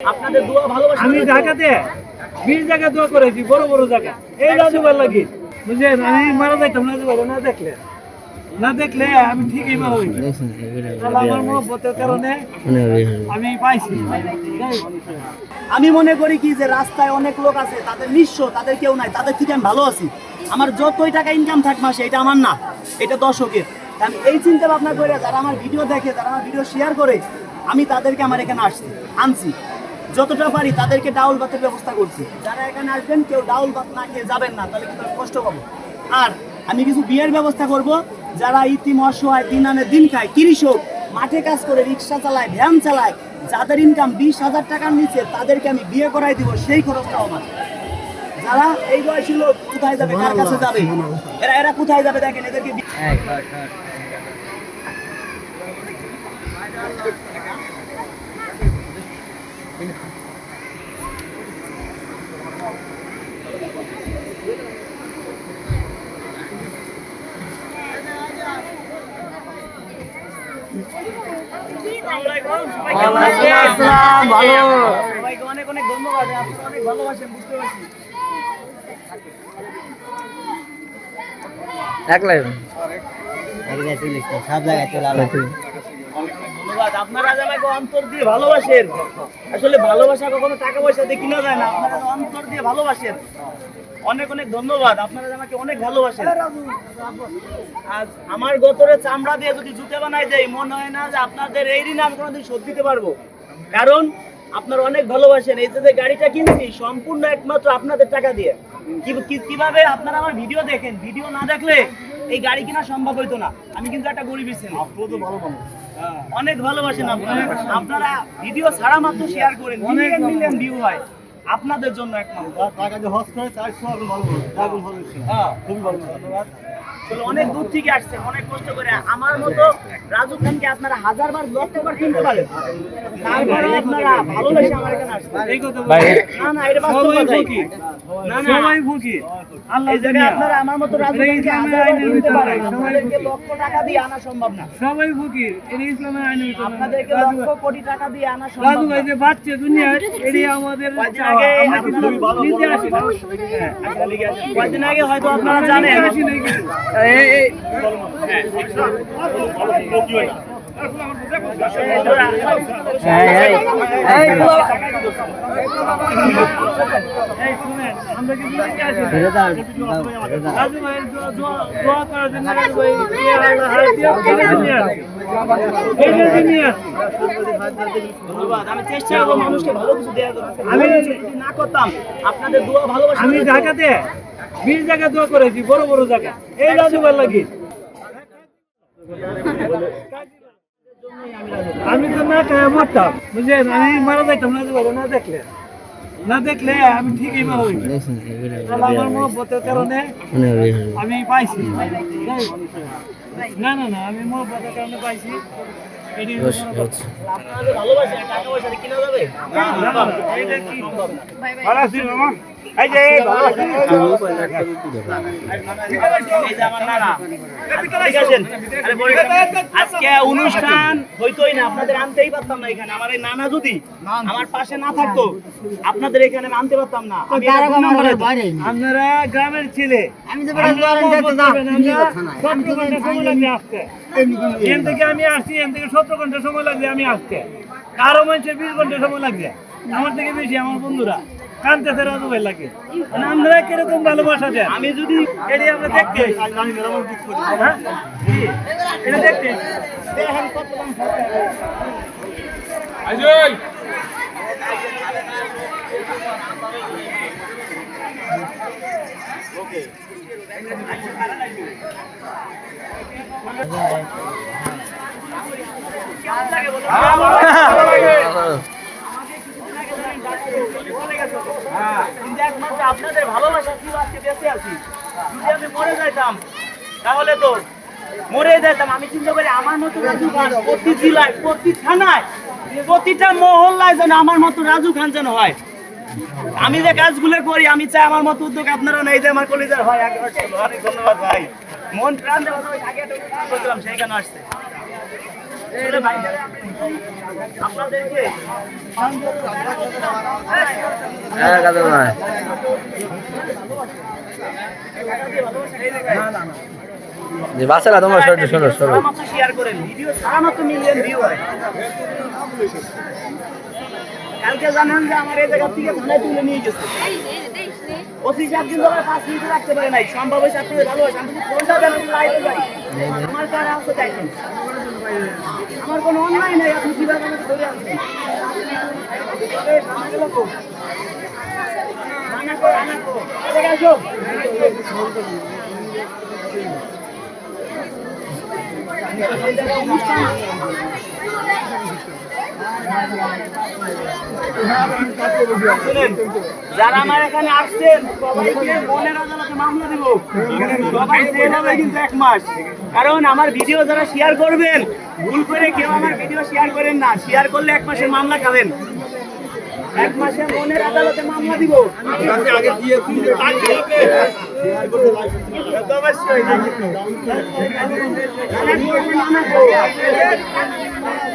আপনাদের দোয়া ভালোবাসা আমি ঢাকাতে বিশ জায়গা দোয়া করেছি বড় বড় জায়গা। এই রাজুবার লাগি। বুঝলেন? আমি মারা যাইতাম রাজুবার না দেখলে। না দেখলে আমি ঠিকই মারা আমার মহব্বতের কারণে আমি পাইছি। আমি মনে করি কি যে রাস্তায় অনেক লোক আছে তাদের নিঃস্ব তাদের কেউ নাই তাদের থেকে আমি ভালো আছি। আমার যতই টাকা ইনকাম থাক মাসে এটা আমার না এটা দর্শকের। আমি এই চিন্তা ভাবনা করে যারা আমার ভিডিও দেখে যারা আমার ভিডিও শেয়ার করে আমি তাদেরকে আমার এখানে আসছি আনছি। যতটা পারি তাদেরকে ডাউল ভাতের ব্যবস্থা করছি। যারা এখানে আসবেন, কেউ ডাউল ভাত না খেয়ে যাবেন না, তাহলে কিন্তু কষ্ট পাবো আর আমি কিছু বিয়ের ব্যবস্থা করব। যারা ইতিম, অসহায়, দিন আনে, দিন খায় কৃষক মাঠে কাজ করে, রিক্সা চালায়, ভ্যান চালায়, যাদের ইনকাম বিশ হাজার টাকার নিচে, তাদেরকে আমি বিয়ে করাই দিব, সেই খরচটাও আমার। যারা এই বয়সী লোক, কোথায় যাবে, কার কাছে যাবে? এরা এরা কোথায় যাবে দেখেন, এদেরকে বি- সবাইকে অনেক অনেক ধন্যবাদ অনেক ভালোবাসেন বুঝতে পারছি সব জায়গায় চলে আলো আমার গতরে চামড়া দিয়ে যদি জুতে বানাই দেই, মনে হয় না যে আপনাদের এই ঋণ আমি কোনোদিন শোধ দিতে পারব। কারণ আপনারা অনেক ভালোবাসেন। এই যে গাড়িটা কিনছি, সম্পূর্ণ একমাত্র আপনাদের টাকা দিয়ে। কীভাবে আপনারা আমার ভিডিও দেখেন? ভিডিও না দেখলে এই গাড়ি কেনা সম্ভব হইতো না। আমি কিন্তু একটা গরিবের ছেলে। অনেক ভালোবাসেন আপনারা। আপনারা ভিডিও ছাড়া মাত্র শেয়ার করেন। অনেক মিলিয়ন ভিউ হয়। আপনাদের জন্য একমাত্র টাকা যে হজ করে তার সব ভালো ভালো হ্যাঁ। খুবই ভালো অনেক দূর থেকে আসছেন অনেক কষ্ট করে। আমার মতো রাজু খানকে আপনারা হাজার বার লক্ষবার কিনতে পারেন। তারপরে আপনারা ভালোবেসে আমার এখানে আসছেন। এই কথা ভাই, না না এটা বাস্তব সবাই কথাই। না না। সবাই ফুকি আল্লাহ এই আপনারা আমার মতো রাজু খানকে হাজার বার কিনতে পারেন। আপনাদেরকে লক্ষ টাকা দিয়ে আনা সম্ভব না। সবাই ফুকি এটা ইসলামের আইনের ভিতরে। আপনাদেরকে লক্ষ কোটি টাকা দিয়ে আনা সম্ভব না। রাজু ভাই যে বাচ্চা দুনিয়া এটি আমাদের আগে আমরা আপনারা কিন্তু নিতে আসি না। হ্যাঁ। কয়েকদিন আগে হয়তো আপনারা জানেন। আমি চেষ্টা করব মানুষকে ভালো কিছু দেওয়ার আমি আমি না করতাম আপনাদের দোয়া ভালোবাসা আমি ঢাকাতে। বিশ জায়গা দোয়া করেছি বড় বড় জায়গা। এই রাজুবার লাগি। আমি তো না খায় মরতাম। বুঝলেন? আমি মারা যাইতাম না দেখলে না দেখলে। আমি ঠিকই মারা আমার মহব্বতের কারণে আমি পাইছি। না না না আমি মহব্বতের কারণে পাইছি। ভালোবাসেন টাকা পয়সা কিনা যাবে ভালো আছি মামা। আজকে অনুষ্ঠান হইতোই না আপনাদের আনতেই পারতাম না এখানে আমার এই নানা যদি আমার পাশে না থাকতো আপনাদের এখানে আনতে পারতাম না। আপনারা গ্রামের ছেলে এখান থেকে আমি আসছি এখান থেকে সতেরো ঘণ্টা সময় লাগবে আমি আসতে কারও মানুষের বিশ ঘণ্টা সময় লাগবে আমার থেকে বেশি আমার বন্ধুরা কানতেছে রাজু ভাই লাগে মানে আপনারা কীরকম ভালোবাসা দেন আমি যদি এটি আমরা দেখতে। হ্যাঁ? কি? এটা দেখতে এসেছি। দেখেন কত দাম থাকে। আমি মরে তাহলে তো মরে যেতাম আমি চিন্তা করি আমার মতো রাজু খান প্রতি জেলায়, প্রতি থানায়, প্রতিটা মহল্লায় যেন আমার মতো রাজু খান যেন হয়। আমি যে কাজগুলো করি, আমি চাই আমার মতো উদ্যোগ আপনারা নেই, যে আমার কলেজের হয়। ধন্যবাদ ভাই। মন প্রাণ দেওয়া সেইখানে আসছে। হ্যাঁ কাজল ভাই জি বাচ্চারা তোমার শরীর শোনো শোনো শেয়ার করেন ভিডিও সারা মাত্র মিলিয়ন ভিউ হয় কালকে জানেন যে আমার এই জায়গা থেকে থানায় তুলে নিয়ে গেছে অফিসে একদিন ধরে পাঁচ মিনিট রাখতে পারে নাই সম্ভব হয়েছে আপনাদের ভালোবাসে আমি ফোনটা দেন লাইভে যাই আমার কারা আছে দেখেন আমার কোনো অন্যায় নাই আপনি কীভাবে আমাকে যারা আমার এখানে আসছেন সবাইকে মনের আদালতে মামলা দিব। সবাই জেল হবে কিন্তু এক মাস। কারণ আমার ভিডিও যারা শেয়ার করবেন ভুল করে কেউ আমার ভিডিও শেয়ার করেন না। শেয়ার করলে এক মাসের মামলা খাবেন। এক মাসে মনের আদালতে মামলা দিব। অবশ্যই।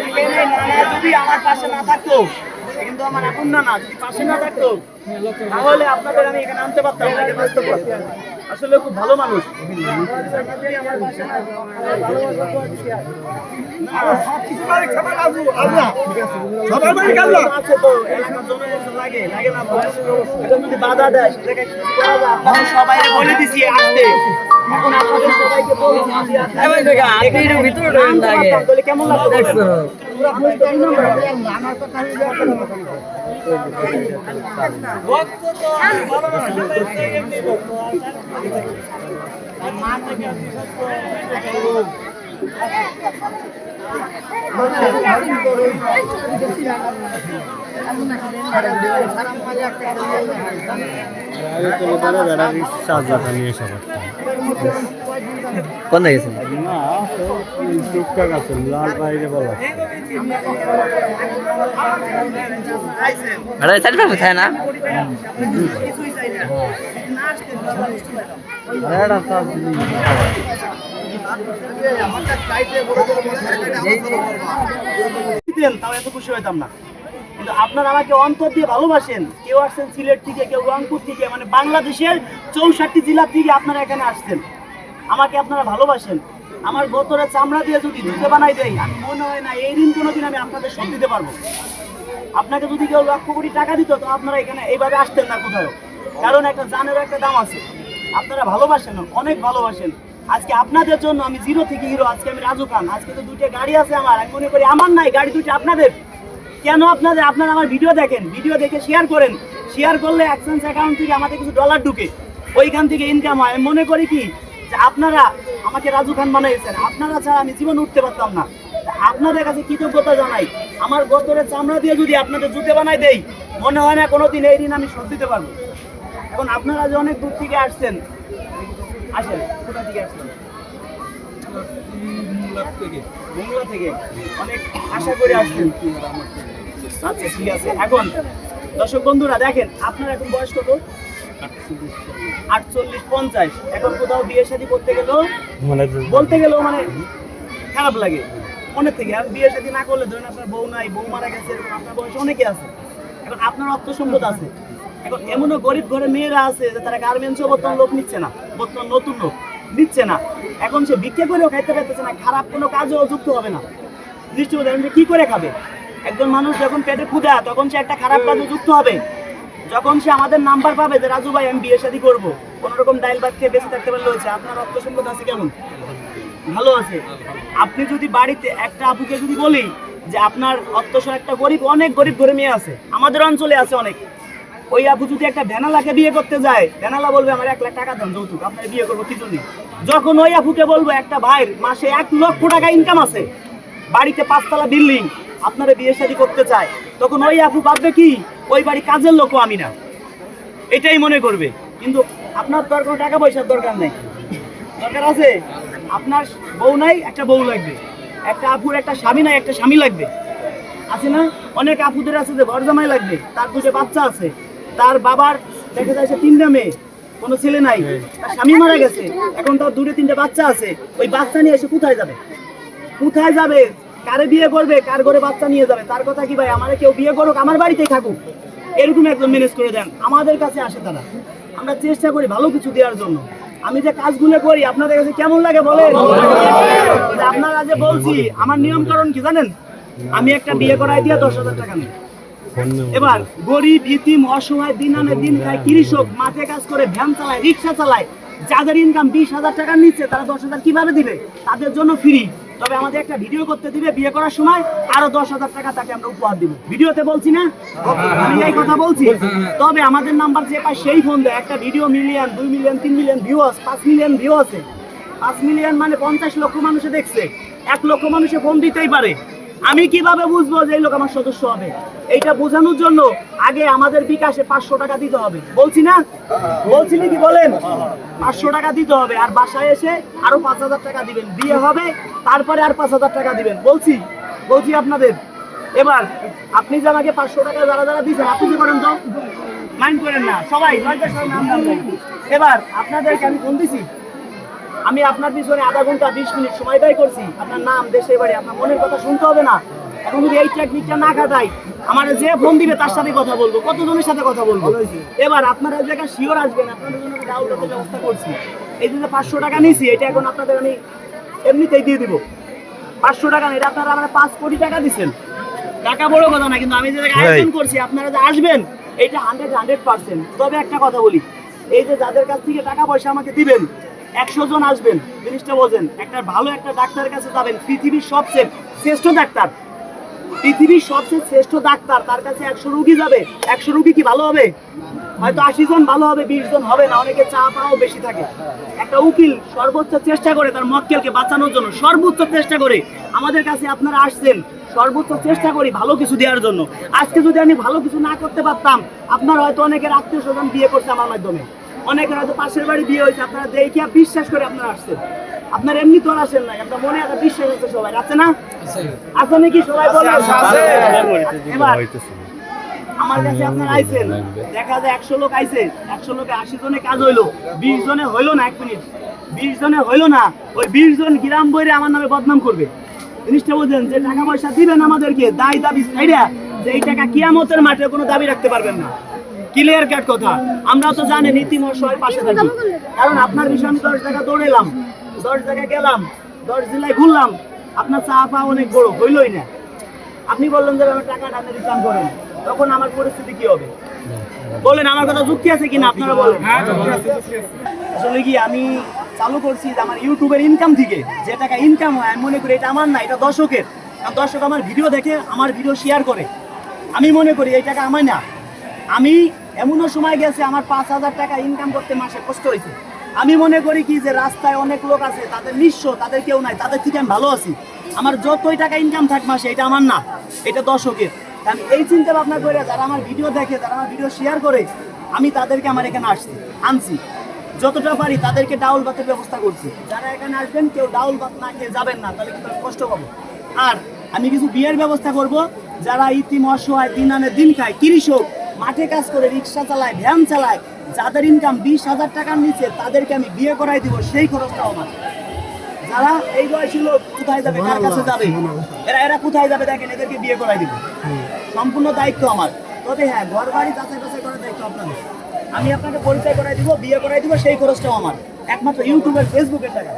এখানে যদি আমার পাশে না থাকতো কিন্তু আমার আপন না না, যদি পাশে না থাকতো, তাহলে আপনাদের আমি এখানে আনতে পারতাম। আসলে খুব ভালো মানুষ সবাইকে বলে দিছি, আসতে। এখন আপনাদের সবাইকে বলছি যে আসতে। নাম তো পারতাম, তাহলে কেমন লাগতো বলেন? পুরা বই তো দুই নম্বর হবে। কোন দিকে গেছেন আইছেন। এটা সাইড পাশে থাকে না কিছুই চাই না। তাও এত খুশি হইতাম না কিন্তু আপনারা আমাকে অন্তর দিয়ে ভালোবাসেন। কেউ আসছেন সিলেট থেকে, কেউ রংপুর থেকে মানে বাংলাদেশের চৌষট্টি জেলা থেকে আপনারা এখানে আসছেন। আমাকে আপনারা ভালোবাসেন। আমার বোতরে চামড়া দিয়ে যদি জুতে বানাই দেয়, আমি মনে হয় না এই ঋণ কোনোদিন আমি আপনাদের সব দিতে পারব। আপনাকে যদি কেউ লক্ষ কোটি টাকা দিত, তো আপনারা এখানে এইভাবে আসতেন না কোথাও। কারণ একটা জানের একটা দাম আছে। আপনারা ভালোবাসেন, অনেক ভালোবাসেন। আজকে আপনাদের জন্য আমি জিরো থেকে হিরো, আজকে আমি রাজু খান। আজকে তো দুইটা গাড়ি আছে আমার। আমি মনে করি আমার নাই, গাড়ি দুটো আপনাদের। কেন আপনাদের আপনারা আমার ভিডিও দেখেন? ভিডিও দেখে শেয়ার করেন। শেয়ার করলে অ্যাক্সেন্স অ্যাকাউন্ট থেকে আমাদের কিছু ডলার ঢুকে। ওইখান থেকে ইনকাম হয়। আমি মনে করি কি, যে আপনারা আমাকে রাজু খান বানাইছেন। আপনারা ছাড়া আমি জীবন উঠতে পারতাম না। আপনাদের কাছে কৃতজ্ঞতা জানাই। আমার গতরের চামড়া দিয়ে যদি আপনাদের জুতে বানাই দেই, মনে হয় না কোনোদিন এই ঋণ আমি শোধ দিতে পারব। এখন আপনারা যে অনেক দূর থেকে আসছেন, আসেন, কোথা থেকে আসছেন? আচ্ছা এখন, দর্শক বন্ধুরা, দেখেন, আপনার এখন বয়স কত? আটচল্লিশ, পঞ্চাশ। এখন কোথাও বিয়ে শাদী করতে বলতে গেলেও মানে খারাপ লাগে। অনেক থেকে, আর বিয়ে শাদী না করলে ধরেন আপনার বউ নাই, বউ মারা গেছে, এরকম আপনার বয়সে অনেকে আছে। এখন আপনার অর্থ সম্পদ আছে। এখন এমনও গরিব ঘরে মেয়েরা আছে যে তারা গার্মেন্টসও বর্তমান লোক নিচ্ছে না, বর্তমান নতুন লোক। নিচ্ছে না। এখন সে ভিক্ষা করেও খাইতে পারতেছে না, খারাপ কোনো কাজেও যুক্ত হবে না। দেখেন যে কি করে খাবে? একজন মানুষ যখন পেটে ক্ষুধা, তখন সে একটা খারাপ কাজে যুক্ত হবে। যখন সে আমাদের নাম্বার পাবে যে, রাজু ভাই, আমি বিয়ে শাদী করব। কোন রকম ডাইল ভাত খেয়ে বেঁচে থাকতে পারলে হয়েছে। আপনার রক্ত সম্পদ আছে কেমন? ভালো আছে। আপনি যদি বাড়িতে, একটা আপুকে যদি বলি যে, আপনার অত্তসর একটা গরিব, অনেক গরিব ঘরে মেয়ে আছে। আমাদের অঞ্চলে আছে অনেক। ওই আপু যদি একটা ভ্যানালাকে বিয়ে করতে যায় ভ্যানালা বলবে, আমার এক লাখ টাকা দেন যৌতুক, আপনার বিয়ে করব কি জন্য যখন ওই আপুকে বলব, একটা ভাইয়ের মাসে এক লক্ষ টাকা ইনকাম আছে, বাড়িতে পাঁচতলা বিল্ডিং আপনারা বিয়ে শাদী করতে চায়। তখন ওই আপু ভাববে কি, ওই বাড়ি কাজের লোকও আমি না। এটাই মনে করবে। কিন্তু আপনার তো আর কোনো টাকা পয়সার দরকার নেই। দরকার আছে? আপনার বউ নাই, একটা বউ লাগবে। একটা আপুর একটা স্বামী নাই, একটা স্বামী লাগবে। আছে না? অনেক আপুদের আছে যে ঘর জামাই লাগবে, তার দুটো বাচ্চা আছে। তার বাবার দেখা যাচ্ছে তিনটা মেয়ে কোনো ছেলে নাই তার স্বামী মারা গেছে। এখন তার দুটো তিনটে বাচ্চা আছে। ওই বাচ্চা নিয়ে এসে কোথায় যাবে? কোথায় যাবে? কারে বিয়ে করবে? কার ঘরে বাচ্চা নিয়ে যাবে? তার কথা কি ভাই? আমার কেউ বিয়ে করুক আমার বাড়িতেই থাকুক। এরকম একজন ম্যানেজ করে দেন। আমাদের কাছে আসে তারা। আমরা চেষ্টা করি ভালো কিছু দেওয়ার জন্য। আমি যে কাজগুলো করি আপনাদের কাছে কেমন লাগে বলেন? আপনারা যে বলছি আমার নিয়ম কারণ কি জানেন? আমি একটা বিয়ে করাই দিয়ে দশ হাজার টাকা নিই। এবার গরিব ইতিম অসহায় দিন আনে দিন খায় কৃষক মাঠে কাজ করে ভ্যান চালায় রিক্সা চালায়। যাদের ইনকাম বিশ হাজার টাকা নিচ্ছে তারা দশ হাজার কীভাবে দিবে? তাদের জন্য ফ্রি তবে আমাদের একটা ভিডিও করতে দিবে বিয়ে করার সময় আরও দশ হাজার টাকা তাকে আমরা উপহার দিব। ভিডিওতে বলছি না? আমি এই কথা বলছি। তবে আমাদের নাম্বার যে পায় সেই ফোন দেয়। একটা ভিডিও মিলিয়ন দুই মিলিয়ন তিন মিলিয়ন ভিউ আছে পাঁচ মিলিয়ন ভিউ আছে পাঁচ মিলিয়ন মানে পঞ্চাশ লক্ষ মানুষে দেখছে। এক লক্ষ মানুষে ফোন দিতেই পারে। আমি কীভাবে বুঝব যে এই লোক আমার সদস্য হবে? এইটা বোঝানোর জন্য আগে আমাদের বিকাশে পাঁচশো টাকা দিতে হবে। বলছি না? বলছি নাকি বলেন? পাঁচশো টাকা দিতে হবে আর বাসায় এসে আরও পাঁচ হাজার টাকা দিবেন। বিয়ে হবে, তারপরে আর পাঁচ হাজার টাকা দিবেন। বলছি বলছি আপনাদের। এবার, আপনি যে আমাকে পাঁচশো টাকা যারা যারা দিচ্ছেন আপনি কি করেন তো? মাইন্ড করেন না। সবাই নাম এবার, আপনাদেরকে আমি ফোন দিছি। আমি আপনার পিছনে আধা ঘণ্টা বিশ মিনিট সময় ব্যয় করছি। আপনার নাম দেশের বাড়ি আপনার মনের কথা শুনতে হবে না। এখন যদি এই টেকনিকটা না খাটাই আমার যে ফোন দিবে তার সাথে কথা বলব কতজনের সাথে কথা বলব? এবার আপনারা জায়গায় শিওর আসবেন আপনাদের জন্য ডাউনলোডের ব্যবস্থা করছি। এই যে পাঁচশো টাকা নিয়েছি এটা এখন আপনাদের আমি এমনিতেই দিয়ে দিব। পাঁচশো টাকা না এটা আপনারা আমার পাঁচ কোটি টাকা দিচ্ছেন টাকা বড় কথা না কিন্তু আমি যে আয়োজন করছি আপনারা যে আসবেন এটা হান্ড্রেড হান্ড্রেড পার্সেন্ট তবে একটা কথা বলি এই যে যাদের কাছ থেকে টাকা পয়সা আমাকে দিবেন একশো জন আসবেন। জিনিসটা বোঝেন, একটা ভালো একটা ডাক্তারের কাছে যাবেন। পৃথিবীর সবচেয়ে শ্রেষ্ঠ ডাক্তার। পৃথিবীর সবচেয়ে শ্রেষ্ঠ ডাক্তার, তার কাছে একশো রুগী যাবে। একশো রুগী কি ভালো হবে? হয়তো আশি জন ভালো হবে, বিশ জন হবে না, অনেকে চা পাও বেশি থাকে। একটা উকিল সর্বোচ্চ চেষ্টা করে তার মক্কেলকে বাঁচানোর জন্য, সর্বোচ্চ চেষ্টা করে। আমাদের কাছে আপনারা আসছেন, সর্বোচ্চ চেষ্টা করি ভালো কিছু দেওয়ার জন্য। আজকে যদি আমি ভালো কিছু না করতে পারতাম, আপনার হয়তো অনেকের আত্মীয় স্বজন বিয়ে করছে আমার মাধ্যমে। অনেকের হয়তো পাশের বাড়ি বিয়ে হয়েছে আপনারা দেখে বিশ্বাস করে আপনারা আসছেন। আপনার এমনি তো আসেন না আপনার মনে একটা বিশ্বাস আছে সবাই আছে না? আছে নাকি সবাই বলে এবার আমার কাছে আপনারা আইছেন দেখা যায় একশো লোক আইছে একশো লোকে আশি জনে কাজ হইল বিশ জনে হইল না এক মিনিট বিশ জনে হইল না ওই বিশ জন গ্রাম বইরে আমার নামে বদনাম করবে। জিনিসটা বুঝলেন যে টাকা পয়সা দিবেন আমাদেরকে দায় দাবি ছাইড়া যে এই টাকা কিয়ামতের মাঠে কোনো দাবি রাখতে পারবেন না। ক্লিয়ার কাট কথা। আমরা তো জানি নীতি মশাই পাশে থাকি। কারণ আপনার বিষয়ে আমি দশ টাকা দৌড়েলাম দশ জায়গায় গেলাম। দশ জেলায় ঘুরলাম। আপনার চা পা অনেক বড় হইলই না। আপনি বললেন যে আমার টাকাটা আপনি রিটার্ন করেন। তখন আমার পরিস্থিতি কি হবে? বলেন আমার কথা যুক্তি আছে কিনা? আপনারা বলেন। আসলে কি আমি চালু করছি যে আমার ইউটিউবের ইনকাম থেকে যে টাকা ইনকাম হয় আমি মনে করি এটা আমার না এটা দর্শকের। কারণ দর্শক আমার ভিডিও দেখে আমার ভিডিও শেয়ার করে। আমি মনে করি এই টাকা আমার না। আমি এমনও সময় গেছে আমার পাঁচ হাজার টাকা ইনকাম করতে মাসে কষ্ট হয়েছে। আমি মনে করি কি যে রাস্তায় অনেক লোক আছে, তাদের নিঃস্ব, তাদের কেউ নাই, তাদের থেকে আমি ভালো আছি। আমার যতই টাকা ইনকাম থাক মাসে, এটা আমার না, এটা দর্শকের। আমি এই চিন্তা ভাবনা করে যারা আমার ভিডিও দেখে, যারা আমার ভিডিও শেয়ার করে, আমি তাদেরকে আমার এখানে আসছি, আনছি। যতটা পারি তাদেরকে ডাউল ভাতের ব্যবস্থা করছি। যারা এখানে আসবেন, কেউ ডাউল ভাত না খেয়ে যাবেন না, তাহলে কিন্তু কষ্ট পাবো। আর আমি কিছু বিয়ের ব্যবস্থা করব। যারা ইতিম অসহায় দিন আনে দিন খায় কৃষক মাঠে কাজ করে রিক্সা চালায়, ভ্যান চালায়, যাদের ইনকাম বিশ হাজার টাকার নিচে তাদেরকে আমি বিয়ে করাই দিব, সেই খরচটাও আমার। যারা এই বয়সী লোক, কোথায় যাবে, কার কাছে যাবে? এরা এরা কোথায় যাবে দেখেন, এদেরকে বিয়ে করাই দিব। সম্পূর্ণ দায়িত্ব আমার। তবে হ্যাঁ ঘর বাড়ি যাচাই বাছাই করার দায়িত্ব আপনাদের। আমি আপনাকে পরিচয় করাই দিব, বিয়ে করাই দিব, সেই খরচটাও আমার। একমাত্র ইউটিউবের ফেসবুকের টাকা।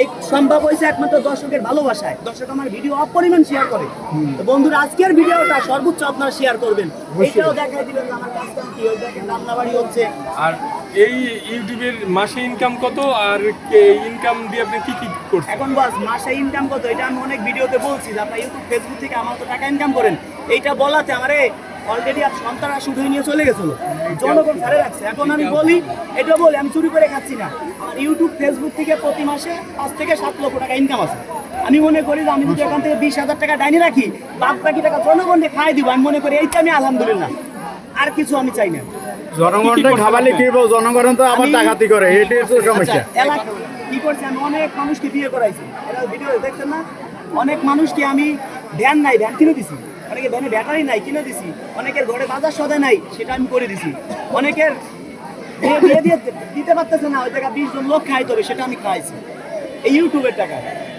এই সম্ভব হয়েছে একমাত্র দর্শকের ভালোবাসায়। দর্শক আমার ভিডিও অপরিমাণ শেয়ার করে। তো বন্ধুরা আজকের ভিডিওটা সর্বোচ্চ আপনারা শেয়ার করবেন। এইটাও দেখাই দিবেন আমার কাজ কাম কি দেখেন রান্নাবাড়ি হচ্ছে। আর এই ইউটিউবের মাসে ইনকাম কত? আর ইনকাম দিয়ে আপনি কি কি করছেন? এখন বাস মাসে ইনকাম কত? এটা আমি অনেক ভিডিওতে বলছি যে আপনার ইউটিউব ফেসবুক থেকে আমার তো টাকা ইনকাম করেন। এইটা বলাতে আমারে অলরেডি আর সন্তানরা শুধু নিয়ে চলে গেছিল। জনগণ ছাড়ে রাখছে। এখন আমি বলি এটা বলি আমি চুরি করে খাচ্ছি না। আমার ইউটিউব ফেসবুক থেকে প্রতি মাসে পাঁচ থেকে সাত লক্ষ টাকা ইনকাম আছে। আমি মনে করি যে আমি যদি এখান থেকে বিশ হাজার টাকা ডাইনি রাখি বাদ বাকি টাকা জনগণকে খাই দিব। আমি মনে করি এইটা আমি আলহামদুলিল্লাহ। আর কিছু আমি চাই না। জনগণটা খাবালে কি বল জনগণ তো আবার আমি- ডাকাতি করে। এটাই তো সমস্যা। আচ্ছা, কি করছি? আমি অনেক মানুষকে বিয়ে করাইছি। এরা ভিডিও দেখছেন না? অনেক মানুষকে আমি ভ্যান নাই ধ্যান কিনে দিছি। অনেকে ব্যানে ব্যাটারি নাই, কিনে দিছি। অনেকের ঘরে বাজার সদা নাই, সেটা আমি করে দিছি। অনেকের দিয়ে দিতে পারতেছে না, ওই জায়গায় বিশ জন লোক খাইতে হবে, সেটা আমি খাইছি। এই ইউটিউবের টাকা